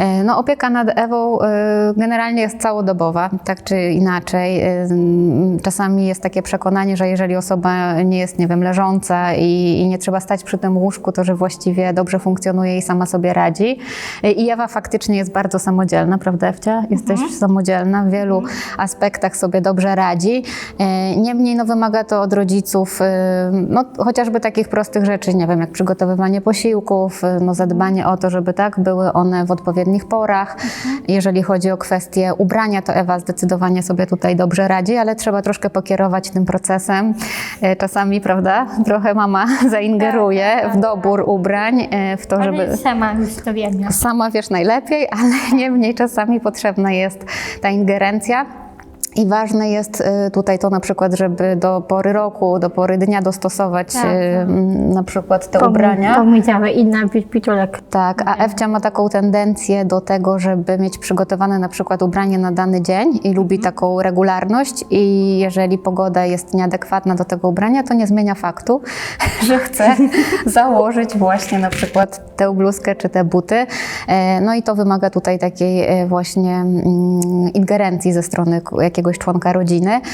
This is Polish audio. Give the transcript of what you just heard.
E, No, opieka nad Ewą e, generalnie jest całodobowa, tak czy inaczej. E, Czasami jest takie przekonanie, że jeżeli osoba nie jest, nie wiem, leżąca i, i nie trzeba stać przy tym łóżku, to że właściwie dobrze funkcjonuje i sama sobie radzi. I Ewa faktycznie jest bardzo samodzielna, prawda Ewcia? Jesteś samodzielna, w wielu aspektach sobie dobrze radzi. Niemniej no, wymaga to od rodziców no, chociażby takich prostych rzeczy, nie wiem, jak przygotowywanie posiłków, no, zadbanie o to, żeby tak były one w odpowiednich porach. Jeżeli chodzi o kwestie ubrania, to Ewa zdecydowanie sobie tutaj dobrze radzi, ale trzeba troszkę pokierować tym procesem. E, Czasami, prawda, trochę mama zaingeruje Tak, tak, w dobór ubrań, e, w to, żeby... Ale sama już to wiem. Sama wiesz najlepiej, ale niemniej czasami potrzebna jest ta ingerencja. I ważne jest y, tutaj to na przykład, żeby do pory roku, do pory dnia dostosować Tak, y, m, na przykład te ubrania. Pomidzory i na pitulek. Tak, a Ewcia ma taką tendencję do tego, żeby mieć przygotowane na przykład ubranie na dany dzień i lubi taką regularność i jeżeli pogoda jest nieadekwatna do tego ubrania, to nie zmienia faktu, że chce założyć właśnie na przykład tę bluzkę czy te buty. E, No i to wymaga tutaj takiej e, właśnie mm, ingerencji ze strony k- jakiegoś członka rodziny.